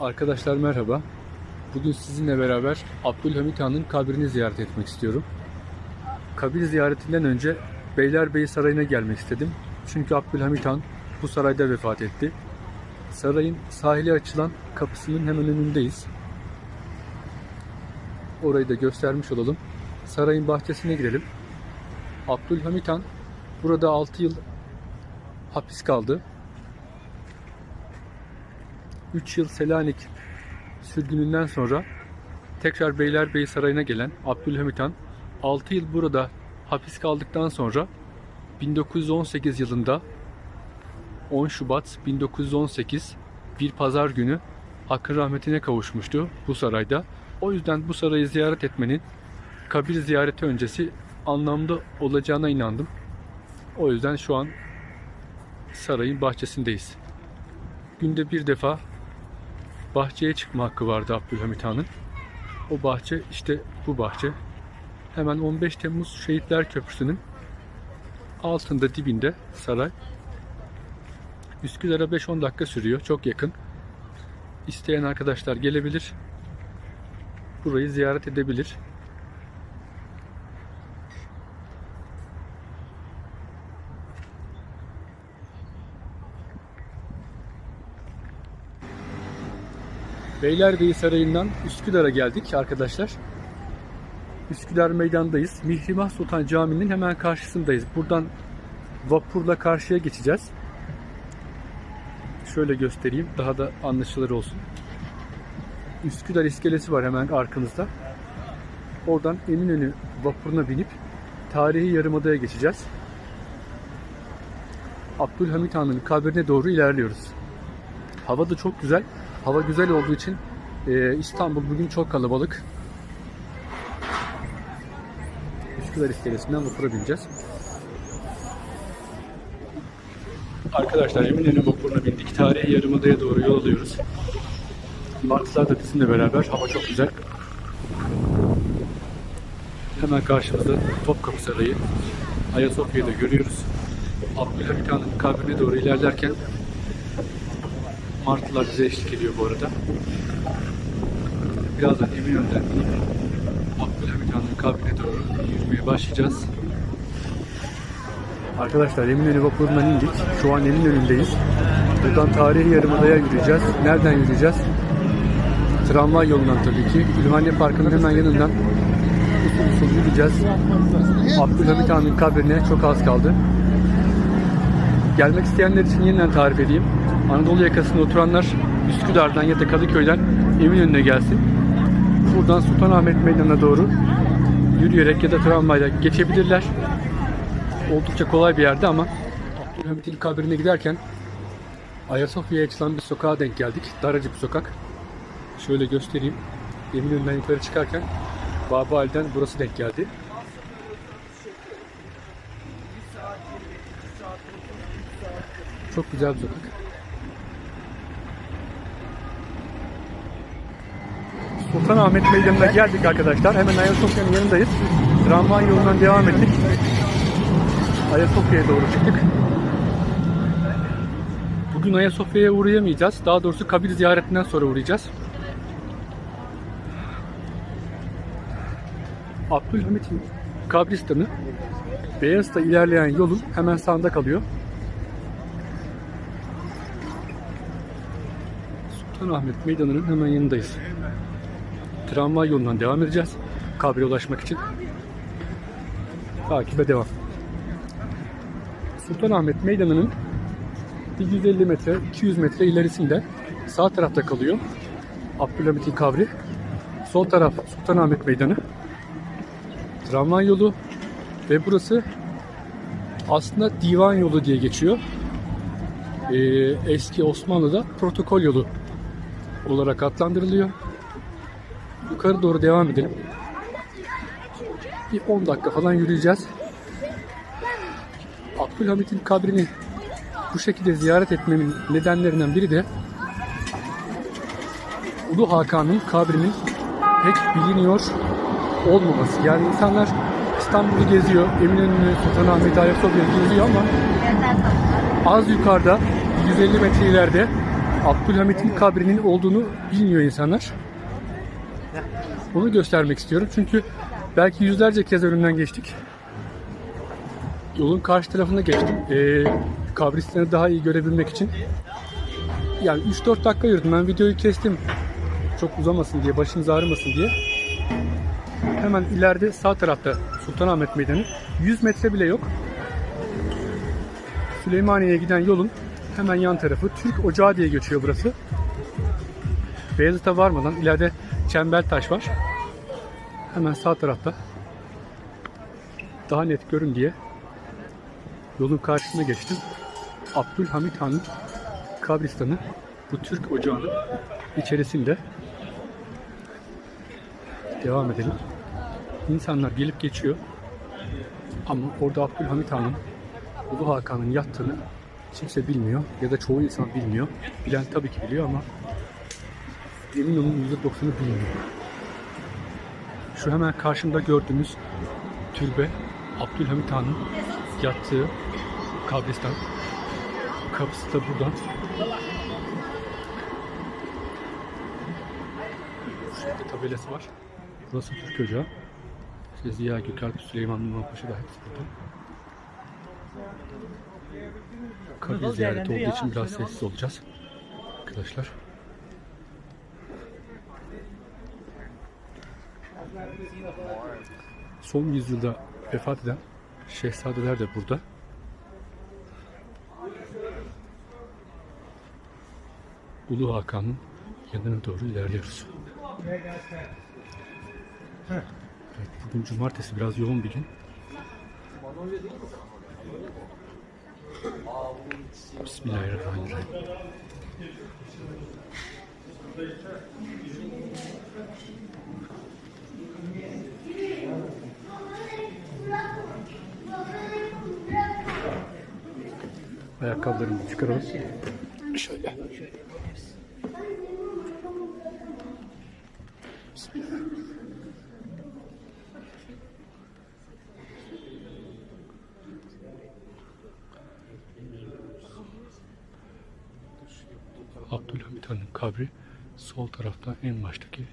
Arkadaşlar merhaba. Bugün sizinle beraber Abdülhamit Han'ın kabrini ziyaret etmek istiyorum. Kabir ziyaretinden önce Beylerbeyi Sarayı'na gelmek istedim. Çünkü Abdülhamit Han bu sarayda vefat etti. Sarayın sahile açılan kapısının hemen önündeyiz. Orayı da göstermiş olalım. Sarayın bahçesine girelim. Abdülhamit Han burada 6 yıl hapis kaldı. 3 yıl Selanik sürgününden sonra tekrar Beylerbeyi Sarayı'na gelen Abdülhamit Han 6 yıl burada hapis kaldıktan sonra 1918 yılında 10 Şubat 1918 bir pazar günü Hakk'ın rahmetine kavuşmuştu bu sarayda. O yüzden bu sarayı ziyaret etmenin kabir ziyareti öncesi anlamda olacağına inandım. O yüzden şu an sarayın bahçesindeyiz. Günde bir defa bahçeye çıkma hakkı vardı Abdülhamit Han'ın. O bahçe işte bu bahçe. Hemen 15 Temmuz Şehitler Köprüsü'nün altında dibinde saray. Üsküdar'a 5-10 dakika sürüyor. Çok yakın. İsteyen arkadaşlar gelebilir. Burayı ziyaret edebilir. Beylerbeyi Sarayı'ndan Üsküdar'a geldik arkadaşlar. Üsküdar Meydan'dayız. Mihrimah Sultan Camii'nin hemen karşısındayız. Buradan vapurla karşıya geçeceğiz. Şöyle göstereyim daha da anlaşılır olsun. Üsküdar iskelesi var hemen arkamızda. Oradan Eminönü vapuruna binip tarihi yarımadaya geçeceğiz. Abdülhamit Han'ın kabrine doğru ilerliyoruz. Hava da çok güzel. Hava güzel olduğu için e, İstanbul bugün çok kalabalık. Üsküdar iskelesinden vapura bineceğiz. Arkadaşlar Eminönü vapuruna bindik. Tarihi Yarımada'ya doğru yol alıyoruz. Martılar da bizimle beraber. Hava çok güzel. Hemen karşımızda Topkapı Sarayı. Ayasofya'yı da görüyoruz. Abdülhamit Han'ın kabrine doğru ilerlerken Martılar bize eşlik ediyor bu arada. Birazdan Eminönü'nden Abdülhamit Han'ın kabrine doğru yürümeye başlayacağız. Arkadaşlar Eminönü vapurundan indik. Şu an Eminönü'ndeyiz. Buradan tarihi yarımadaya yürüyeceğiz. Nereden yürüyeceğiz? Tramvay yolundan tabii ki. Ülhane Parkı'nın hemen yanından usul usul yürüyeceğiz. Abdülhamit Han'ın kabrine çok az kaldı. Gelmek isteyenler için yeniden tarif edeyim. Anadolu yakasında oturanlar Üsküdar'dan ya da Kadıköy'den Eminönü'ne gelsin. Buradan Sultanahmet Meydanı'na doğru yürüyerek ya da tramvayla geçebilirler. Oldukça kolay bir yerde ama Abdülhamit'in kabrine giderken Ayasofya'ya açılan bir sokağa denk geldik. Daracık sokak. Şöyle göstereyim. Eminönü'nden yukarı çıkarken Baba Ali'den burası denk geldi. Çok güzel bir sokak. Sultanahmet Meydanı'na geldik arkadaşlar. Hemen Ayasofya'nın yanındayız. Tramvay yolundan devam ettik. Ayasofya'ya doğru çıktık. Bugün Ayasofya'ya uğrayamayacağız. Daha doğrusu kabir ziyaretinden sonra uğrayacağız. Abdülhamit'in kabristanı Beyazıt'a ilerleyen yolun hemen sağında kalıyor. Sultanahmet Meydanı'nın hemen yanındayız. Tramvay yolundan devam edeceğiz. Kabre ulaşmak için. Takibe devam. Sultanahmet Meydanı'nın bir 150 metre, 200 metre ilerisinde sağ tarafta kalıyor. Abdülhamit'in kabri. Sol taraf Sultanahmet Meydanı. Tramvay yolu ve burası aslında divan yolu diye geçiyor. Ee, eski Osmanlı'da protokol yolu olarak adlandırılıyor. Yukarı doğru devam edelim. Bir 10 dakika falan yürüyeceğiz. Abdülhamit'in kabrini bu şekilde ziyaret etmemin nedenlerinden biri de Ulu Hakan'ın kabrinin pek biliniyor olmaması. Yani insanlar İstanbul'u geziyor, Eminönü, Sultanahmet, Ayasofya'yı geziyor ama az yukarıda 150 metre ileride Abdülhamit'in kabrinin olduğunu bilmiyor insanlar. Onu göstermek istiyorum. Çünkü belki yüzlerce kez önünden geçtik. Yolun karşı tarafına geçtim. Ee, kabristanı daha iyi görebilmek için. Yani 3-4 dakika yürüdüm. Ben videoyu kestim. Çok uzamasın diye, başınız ağrımasın diye. Hemen ileride sağ tarafta Sultanahmet Meydanı. 100 metre bile yok. Süleymaniye'ye giden yolun hemen yan tarafı. Türk Ocağı diye geçiyor burası. Beyazıt'a varmadan ileride Çembertaş var. Hemen sağ tarafta. Daha net görün diye yolun karşısına geçtim. Abdülhamit Han'ın kabristanı bu Türk Ocağı'nın içerisinde. Devam edelim. İnsanlar gelip geçiyor. Ama orada Abdülhamit Han'ın Ulu Hakan'ın yattığını kimse bilmiyor ya da çoğu insan bilmiyor. Bilen tabii ki biliyor ama emin olun %90'ı bilmiyor. Şu hemen karşımda gördüğümüz türbe Abdülhamit Han'ın yattığı kabristan. Kapısı da buradan. Bu şekilde tabelası var. Burası Türk Ocağı. İşte Ziya Gökalp, Süleyman Numan Paşa da hepsi burada. Kabir ziyareti olduğu için biraz sessiz olacağız. Arkadaşlar. Son yüzyılda vefat eden şehzadeler de burada. Ulu Hakan'ın yanına doğru ilerliyoruz. Evet, bugün cumartesi biraz yoğun bir gün. Bismillahirrahmanirrahim. Ayakkabılarımızı çıkaralım. Şöyle. Abdülhamit Han'ın kabri sol tarafta en baştaki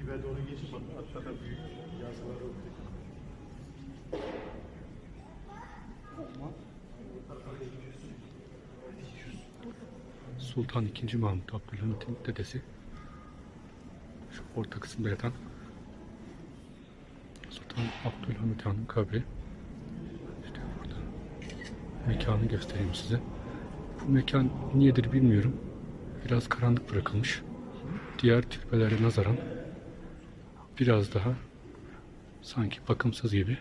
Dibe doğru geçip aşağıda büyük yazılar oldu. Sultan II. Mahmut Abdülhamit'in dedesi. Şu orta kısımda yatan Sultan Abdülhamit Han'ın kabri. İşte burada. Mekanı göstereyim size. Bu mekan niyedir bilmiyorum. Biraz karanlık bırakılmış. Diğer türbelere nazaran biraz daha sanki bakımsız gibi.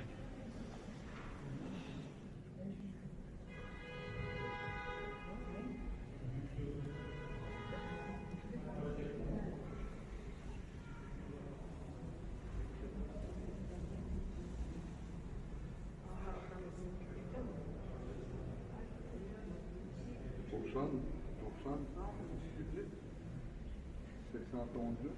personnes, personnes. C'est entendu.